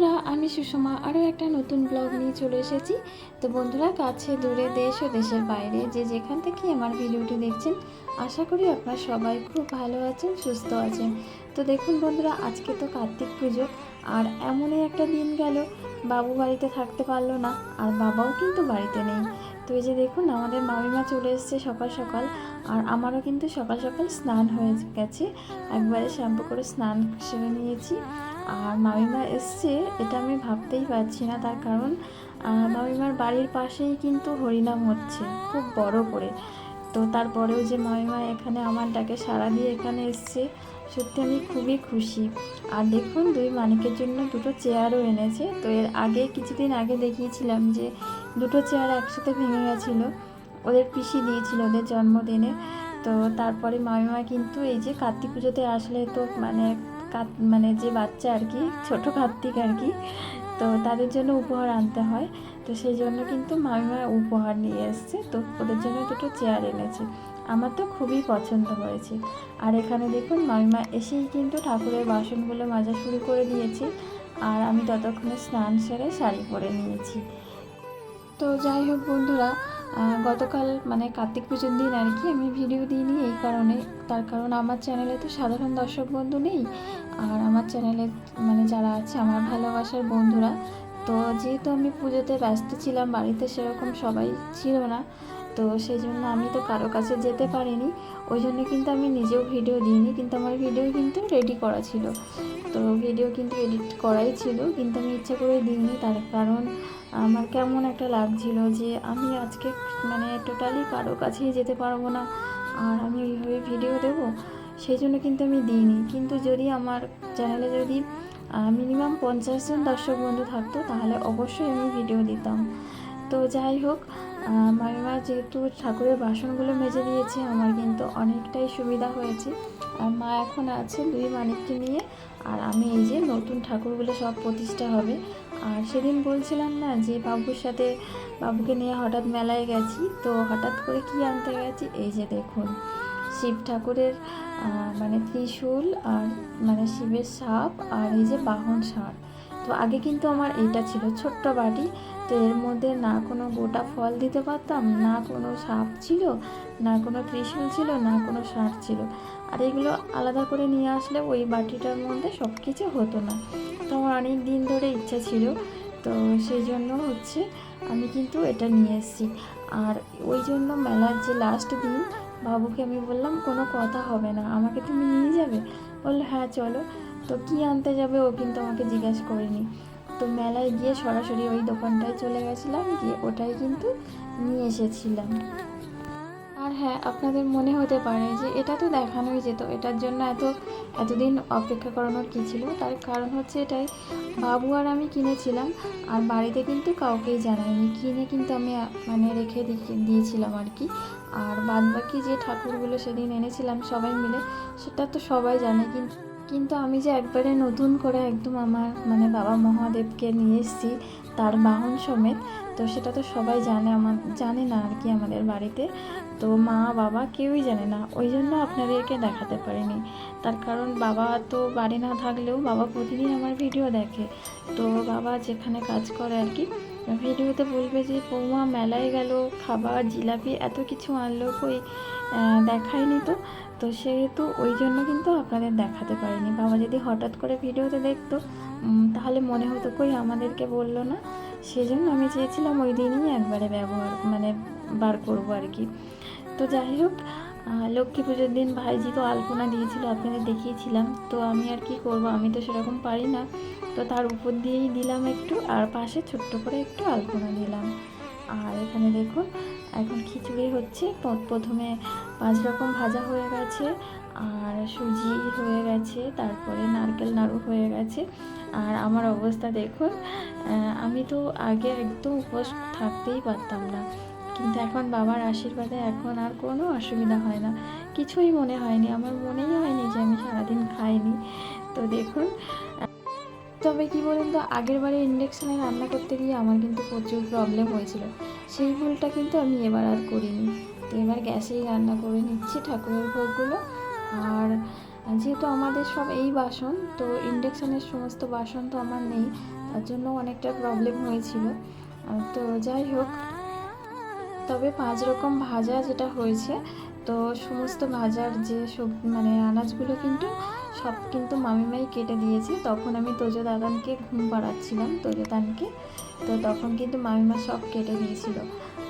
বন্ধুরা, আমি সুষমা আরও একটা নতুন ব্লগ নিয়ে চলে এসেছি। তো বন্ধুরা, কাছে, দূরে, দেশ ও দেশের বাইরে যে যেখান থেকে আমার ভিডিওটি দেখছেন, আশা করি আপনারা সবাই খুব ভালো আছেন, সুস্থ আছেন। তো দেখুন বন্ধুরা, আজকে তো কার্তিক পুজো, আর এমনই একটা দিন গেল। বাবু বাড়িতে থাকতে পারল না, আর বাবাও কিন্তু বাড়িতে নেই। তো এই যে দেখুন, আমাদের মামিমা চলে এসেছে সকাল সকাল, আর আমারও কিন্তু সকাল সকাল স্নান হয়ে গেছে। একবারে শ্যাম্পু করে স্নান সেরে নিয়েছি। আর মামিমা এসছে, এটা আমি ভাবতেই পারছি না, তার কারণ মামিমার বাড়ির পাশেই কিন্তু হরিনাম হচ্ছে, খুব বড় করে। তো তারপরেও যে মামিমা এখানে আমার ডাকে সাড়া দিয়ে এখানে এসছে, সত্যি আমি খুবই খুশি। আর দেখুন, দুই মানিকের জন্য দুটো চেয়ারও এনেছে। তো এর আগে, কিছুদিন আগে দেখিয়েছিলাম যে দুটো চেয়ার একসাথে ভেঙে গেছিল। ওদের পিসি দিয়েছিল ওদের জন্মদিনে। তো তারপরে মামিমা কিন্তু এই যে কার্তিক পুজোতে আসলে তো মানে মানে যে বাচ্চা আর কি, ছোট কার্তিক আর কি, তো তাদের জন্য উপহার আনতে হয়। তো সেই জন্য কিন্তু মামিমা উপহার নিয়ে এসছে। তো ওদের জন্য দুটো চেয়ার এনেছে। আমার তো খুবই পছন্দ হয়েছে। আর এখানে দেখুন মামিমা এসেই কিন্তু ঠাকুরের বাসনগুলো মাজা শুরু করে দিয়েছে। আর আমি ততক্ষণে স্নান সেরে শাড়ি পরে নিয়েছি। তো যাই হোক বন্ধুরা গতকাল মানে কার্তিক পুজোর দিন আর কি আমি ভিডিও দিইনি, এই কারণে তার কারণ আমার চ্যানেলে তো সাধারণ দর্শক বন্ধু নেই। আর আমার চ্যানেলে মানে যারা আছে আমার ভালোবাসার বন্ধুরা, তো যেহেতু আমি পুজোতে ব্যস্ত ছিলাম, বাড়িতে সেরকম সবাই ছিল না, তো সেই জন্য আমি তো কারও কাছে যেতে পারিনি। ওই জন্য কিন্তু আমি নিজেও ভিডিও দিইনি, কিন্তু আমার ভিডিও কিন্তু রেডি করা ছিল। তো ভিডিও কিন্তু এডিট করাই ছিল, কিন্তু আমি ইচ্ছে করে দিইনি, তার কারণ আমার কেমন একটা লাগছিল যে আমি আজকে মানে টোটালি কারও কাছেই যেতে পারব না। আর আমি ওইভাবে ভিডিও দেব, সেই জন্য কিন্তু আমি দিইনি। কিন্তু যদি আমার চ্যানেলে যদি মিনিমাম পঞ্চাশ জন দর্শক বন্ধু থাকতো, তাহলে অবশ্যই আমি ভিডিও দিতাম। তো যাই হোক মামিমা যেহেতু ঠাকুরের বাসনগুলো মেজে দিয়েছে, আমার কিন্তু অনেকটাই সুবিধা হয়েছে। আর মা এখন আছে দুই মানিককে নিয়ে, আর আমি এই যে নতুন ঠাকুরগুলো সব প্রতিষ্ঠা হবে। আর সেদিন বলছিলাম না যে বাবুর সাথে, বাবুকে নিয়ে হঠাৎ মেলায় গেছি, তো হঠাৎ করে কি আনতে গেছি? এই যে দেখুন, শিব ঠাকুরের মানে ত্রিশূল আর মানে শিবের সাপ আর এই যে বাহন ষাঁড় তো আগে কিন্তু আমার এইটা ছিল ছোট্ট বাটি, তো এর মধ্যে না কোনো গোটা ফল দিতে পারতাম, না কোনো সাপ ছিল, না কোনো ত্রিশূল ছিল, না কোনো সার ছিল। আর এগুলো আলাদা করে নিয়ে আসলে ওই বাটিটার মধ্যে সব কিছু হতো না। তো আমার অনেক দিন ধরে ইচ্ছা ছিল, তো সেই জন্য হচ্ছে আমি কিন্তু এটা নিয়ে এসেছি। আর ওই জন্য মেলার যে লাস্ট দিন, বাবুকে আমি বললাম, কোনো কথা হবে না, আমাকে তুমি নিয়ে যাবে? বলল হ্যাঁ চলো। তো কি আনতে যাবে ও কিন্তু আমাকে জিজ্ঞাসা করেনি। তো মেলায় গিয়ে সরাসরি ওই দোকানটায় চলে গেছিলাম, গিয়ে ওটাই কিন্তু নিয়ে এসেছিলাম। আর হ্যাঁ আপনাদের মনে হতে পারে যে এটা তো দেখানোই যেত, এটার জন্য এত, এতদিন অপেক্ষা করানোর কী ছিল? তার কারণ হচ্ছে এটাই, বাবু আর আমি কিনেছিলাম, আর বাড়িতে কিন্তু কাউকেই জানাইনি। কিনে কিন্তু আমি মানে রেখে দিয়ে- দিয়েছিলাম আর কি। আর বাদবাকি যে ঠাকুরগুলো সেদিন এনেছিলাম সবাই মিলে, সেটা তো সবাই জানে, কিন্তু কিন্তু আমি যে একবারে নতুন করে একদম আমার মানে বাবা মহাদেবকে নিয়ে এসেছি, তার বাহন সমেত, তো সেটা তো সবাই জানে আমার, জানে না আর কি আমাদের বাড়িতে। তো মা, বাবা কেউই জানে না, ওই জন্য আপনাদেরকে দেখাতে পারিনি। তার কারণ বাবা তো বাড়ি না থাকলেও বাবা প্রতিদিন আমার ভিডিও দেখে। তো বাবা যেখানে কাজ করে আর কি ভিডিওতে বলবে যে, বৌমা, মেলায় গেল, খাবার, জিলাপি, এত কিছু আনলো কই? দেখায়নি তো। তো সেহেতু ওই জন্য কিন্তু আপনাদের দেখাতে পারিনি। বাবা যদি হঠাৎ করে ভিডিওতে দেখতো তাহলে মনে হতো, কই, আমাদেরকে বলল না? সেই জন্য আমি চেয়েছিলাম ওই দিনই একবারে ব্যবহার মানে বার করব আর কি। তো যাই হোক লক্ষ্মী পুজোর দিন ভাইজি তো আলপনা দিয়েছিল, আপনাদের দেখিয়েছিলাম। তো আমি আর কি করব? আমি তো সেরকম পারি না। তো তার উপর দিয়েই দিলাম একটু, আর পাশে ছোট্ট করে একটু আলপনা দিলাম আর এখানে দেখুন, এখন খিচুড়ি হচ্ছে। প্রথমে পাঁচ রকম ভাজা হয়ে গেছে, আর সুজি হয়ে গেছে, তারপরে নারকেল নাড়ু হয়ে গেছে। আর আমার অবস্থা দেখুন আমি তো আগে একদম উপোস থাকতেই পারতাম না। এখন বাবার আশীর্বাদে এখন আর কোনো অসুবিধা হয় না। কিছুই মনে হয়নি, আমার মনেই হয়নি যে আমি সারাদিন খাইনি। তো দেখুন, তবে কি বলুন তো, আগের বারে ইন্ডাকশানে রান্না করতে গিয়ে আমার কিন্তু প্রচুর প্রবলেম হয়েছিল। সেই ভুলটা কিন্তু আমি এবার আর করিনি। তো এবার গ্যাসেই রান্না করে নিচ্ছি ঠাকুরের ভোগগুলো। আর যেহেতু আমাদের সব এই বাসন, তো ইন্ডাকশানের সমস্ত বাসন তো আমার নেই, তার জন্য অনেকটা প্রবলেম হয়েছিল। তো যাই হোক তবে পাঁচ রকম ভাজা যেটা হয়েছে, তো সমস্ত ভাজার যে সব মানে আনাজগুলো কিন্তু সব কিন্তু মামিমাই কেটে দিয়েছে। তখন আমি তোজো দাদানকে ঘুম পাড়াচ্ছিলাম, তোজো দানকে। তো তখন কিন্তু মামিমা সব কেটে দিয়েছিল।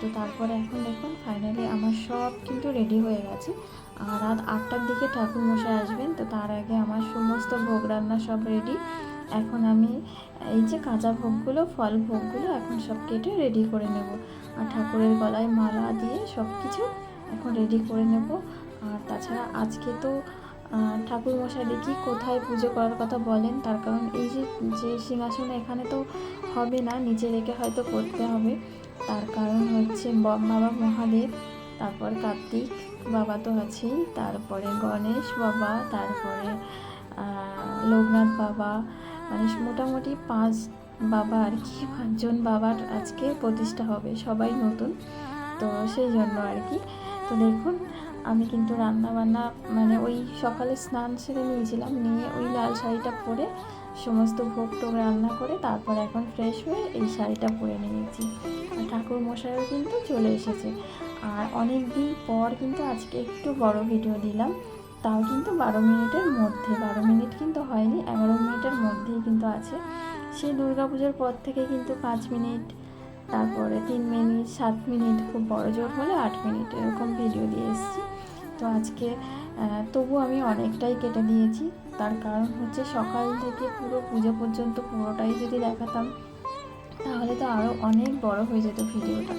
তো তারপরে এখন দেখুন ফাইনালি আমার সব কিন্তু রেডি হয়ে গেছে। আর রাত আটটার দিকে ঠাকুর মশাই আসবেন, তো তার আগে আমার সমস্ত ভোগ রান্না সব রেডি এখন আমি এই যে কাঁচা ভোগগুলো, ফল ভোগগুলো এখন সব কেটে রেডি করে নেব। আর ঠাকুরের গলায় মালা দিয়ে সব কিছু এখন রেডি করে নেব। আর তাছাড়া আজকে তো ঠাকুর মশাই দেখি কোথায় পুজো করার কথা বলেন, তার কারণ এই যে যে সিংহাসন এখানে তো হবে না, নিচে রেখে হয়তো করতে হবে। তার কারণ হচ্ছে বাবা মহাদেব, তারপর কার্তিক বাবা তো আছেই, তারপরে গণেশ বাবা, তারপরে লোকনাথ বাবা মানে মোটামুটি পাঁচ বাবা আর কি, পাঁচজন বাবার আজকে প্রতিষ্ঠা হবে, সবাই নতুন। তো সেই জন্য আর কি। তো দেখুন, আমি কিন্তু রান্না বান্না মানে ওই সকালে স্নান সেরে নিয়েছিলাম, নিয়ে ওই লাল শাড়িটা পরে সমস্ত ভোগ টোগ রান্না করে তারপর এখন ফ্রেশ হয়ে এই শাড়িটা পরে নিয়েছি। আর ঠাকুর মশাইও কিন্তু চলে এসেছে। আর অনেক দিন পর কিন্তু আজকে একটু বড় ভিডিও দিলাম, তাও কিন্তু বারো মিনিটের মধ্যে, বারো মিনিট কিন্তু হয়নি, এগারো মিনিটের মধ্যেই কিন্তু আছে। সেই দুর্গাপুজোর পর থেকে কিন্তু পাঁচ মিনিট, তারপরে তিন মিনিট, সাত মিনিট, খুব বড় জোর হলে আট মিনিট এরকম ভিডিও দিয়ে এসেছি। তো আজকে তবু আমি অনেকটাই কেটে দিয়েছি। তার কারণ হচ্ছে সকাল থেকে পুরো পুজো পর্যন্ত পুরোটাই যদি দেখাতাম, তাহলে তো আরও অনেক বড় হয়ে যেত ভিডিওটা।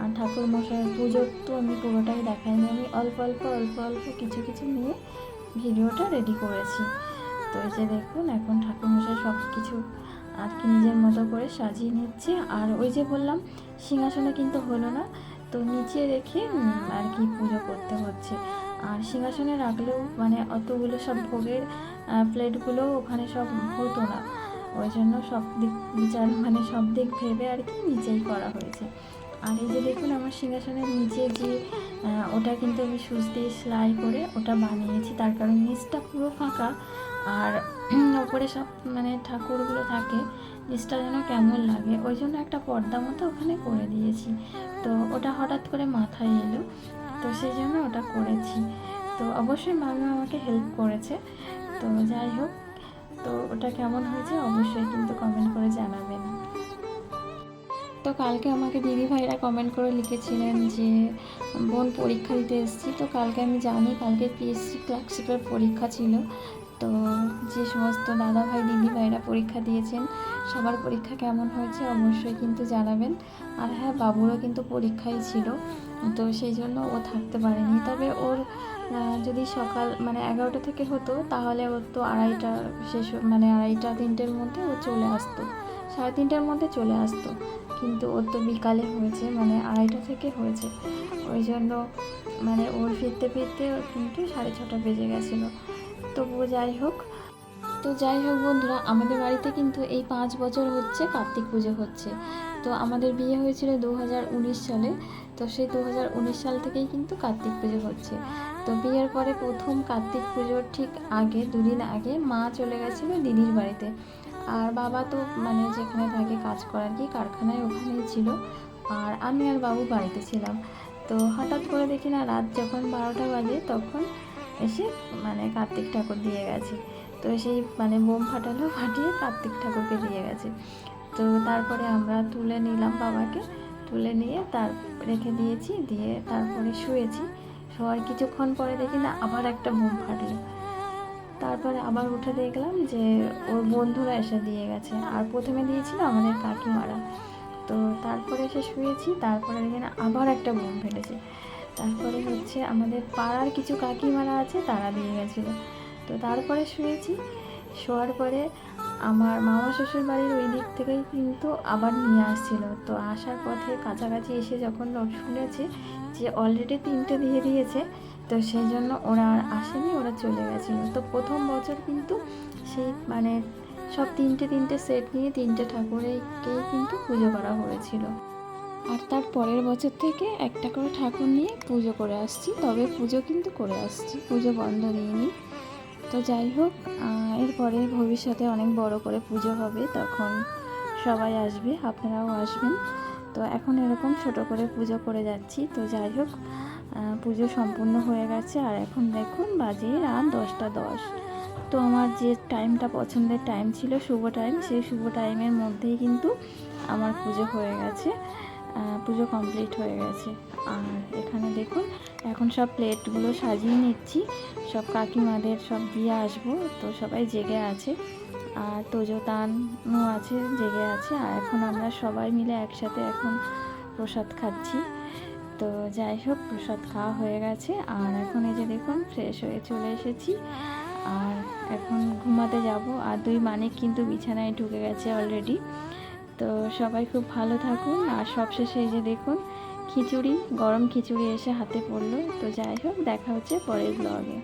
আর ঠাকুর মশাইয়ের পুজোর তো আমি পুরোটাই দেখাইনি, আমি অল্প অল্প অল্প অল্প কিছু কিছু নিয়ে ভিডিওটা রেডি করেছি। তো এই যে দেখুন, এখন ঠাকুর মশাই সব কিছু আর কি নিজের মতো করে সাজিয়ে নিচ্ছে। আর ওই যে বললাম সিংহাসনে কিন্তু হলো না, তো নিচে রেখে আর কি পুজো করতে হচ্ছে। আর সিংহাসনে রাখলেও মানে অতগুলো সব ভোগের প্লেটগুলো ওখানে সব হতো না। ওই জন্য সব দিক, বিচার মানে সব দিক ভেবে আর কি নিচেই করা হয়েছে। আর এই যে দেখুন, আমার সিংহাসনের নিচে যে ওটা কিন্তু আমি সুচ দিয়ে সেলাই করে ওটা বানিয়েছি। তার কারণ নিচটা পুরো ফাঁকা। আর ওপরে সব মানে ঠাকুরগুলো থাকে নিচটা যেন কেমন লাগে। ওই জন্য একটা পর্দা মতো ওখানে করে দিয়েছি। তো ওটা হঠাৎ করে মাথায় এলো, তো সেই জন্য ওটা করেছি। তো অবশ্যই মামি আমাকে হেল্প করেছে। তো যাই হোক, তো ওটা কেমন হয়েছে অবশ্যই কিন্তু কমেন্ট করে জানাবেন। তো কালকে আমাকে দিদি ভাইরা কমেন্ট করে লিখেছিলেন যে, বোন পরীক্ষা দিতে এসেছি। তো কালকে আমি জানি, কালকে পিএসসি ক্লার্কশিপের পরীক্ষা ছিল। তো যে সমস্ত দাদা ভাই দিদি ভাইরা পরীক্ষা দিয়েছেন, সবার পরীক্ষা কেমন হয়েছে অবশ্যই কিন্তু জানাবেন। আর হ্যাঁ বাবুরও কিন্তু পরীক্ষাই ছিল, তো সেই জন্য ও থাকতে পারেনি। তবে ওর যদি সকাল মানে এগারোটা থেকে হতো, তাহলে ওর তো আড়াইটা শেষ মানে আড়াইটা তিনটের মধ্যে ও চলে আসতো। সাড়ে তিনটের মধ্যে চলে আসতো, কিন্তু ওর তো বিকালে হয়েছে মানে আড়াইটা থেকে হয়েছে। ওই জন্য মানে ওর ফিরতে ফিরতে কিন্তু সাড়ে ছটা বেজে গেছিল। তবুও যাই হোক। তো যাই হোক বন্ধুরা, আমাদের বাড়িতে কিন্তু এই পাঁচ বছর হচ্ছে কার্তিক পুজো হচ্ছে। তো আমাদের বিয়ে হয়েছিল দু হাজার উনিশ সালে। তো সেই দু সাল থেকেই কিন্তু কার্তিক পুজো হচ্ছে। তো বিয়ের পরে প্রথম কার্তিক পুজোর ঠিক আগে, দুদিন আগে মা চলে গেছিল দিদির বাড়িতে। আর বাবা তো মানে যেখানে থাকে কাজ করার কি কারখানায় ওখানেই ছিল। আর আমি আর বাবু বাড়িতে ছিলাম। তো হঠাৎ করে দেখি না, রাত যখন বারোটা বাজে তখন এসে মানে কার্তিক ঠাকুর দিয়ে গেছে। তো সেই মানে বোম ফাটালো, ফাটিয়ে কার্তিক ঠাকুরকে দিয়ে গেছে। তো তারপরে আমরা তুলে নিলাম বাবাকে। তুলে নিয়ে তার রেখে দিয়েছি, দিয়ে তারপরে শুয়েছি। শোয়ার কিছুক্ষণ পরে দেখি না আবার একটা বোম ফাটলো। তারপরে আবার উঠে দেখলাম যে ওর বন্ধুরা এসে দিয়ে গেছে। আর প্রথমে দিয়েছিল আমাদের কাকিমারা। তো তারপরে এসে শুয়েছি, তারপরে দেখি না আবার একটা বোম ফেটেছে। তারপরে হচ্ছে আমাদের পাড়ার কিছু কাকিমারা আছে, তারা দিয়ে গেছিল। তো তারপরে শুয়েছি, শোয়ার পরে আমার মামা শ্বশুর বাড়ির ওই দিক থেকেই কিন্তু আবার নিয়ে আসছিল। তো আসার পথে কাছাকাছি এসে যখন শুনেছে যে অলরেডি তিনটে দিয়ে দিয়েছে, তো সেই জন্য ওরা আর আসেনি, ওরা চলে গেছিল। তো প্রথম বছর কিন্তু সেই মানে সব তিনটে তিনটে সেট নিয়ে তিনটে ঠাকুরেরকেই কিন্তু পুজো করা হয়েছিল। আর তার পরের বছর থেকে একটা করে ঠাকুর নিয়ে পুজো করে আসছি। তবে পুজো কিন্তু করে আসছি, পুজো বন্ধ দিইনি তো যাই হোক এরপরে ভবিষ্যতে অনেক বড় করে পুজো হবে, তখন সবাই আসবে, আপনারাও আসবেন। তো এখন এরকম ছোট করে পুজো করে যাচ্ছি। তো যাই হোক পুজো সম্পূর্ণ হয়ে গেছে, আর এখন দেখুন, বাজে রাত দশটা দশ। তো আমার যে টাইমটা পছন্দের টাইম ছিল, শুভ টাইম, সেই শুভ টাইমের মধ্যেই কিন্তু আমার পুজো হয়ে গেছে। পুজো কমপ্লিট হয়ে গেছে। আর এখানে দেখুন, এখন সব প্লেটগুলো সাজিয়ে নিচ্ছি। সব কাকিমাদের সব দিয়ে আসব, তো সবাই জেগে আছে। আর তোজোতানও আছে, জেগে আছে। আর এখন আমরা সবাই মিলে একসাথে এখন প্রসাদ খাচ্ছি। তো যাই হোক, প্রসাদ খাওয়া হয়ে গেছে। আর এখন এই যে দেখুন ফ্রেশ হয়ে চলে এসেছি। আর এখন ঘুমাতে যাব। আর দুই মানিক কিন্তু বিছানায় ঢুকে গেছে অলরেডি তো সবাই খুব ভালো থাকুন। আর সবশেষে এই যে দেখুন, খিচুড়ি, গরম খিচুড়ি এসে হাতে পড়ল। তো যাই হোক, দেখা হচ্ছে পরের ব্লগে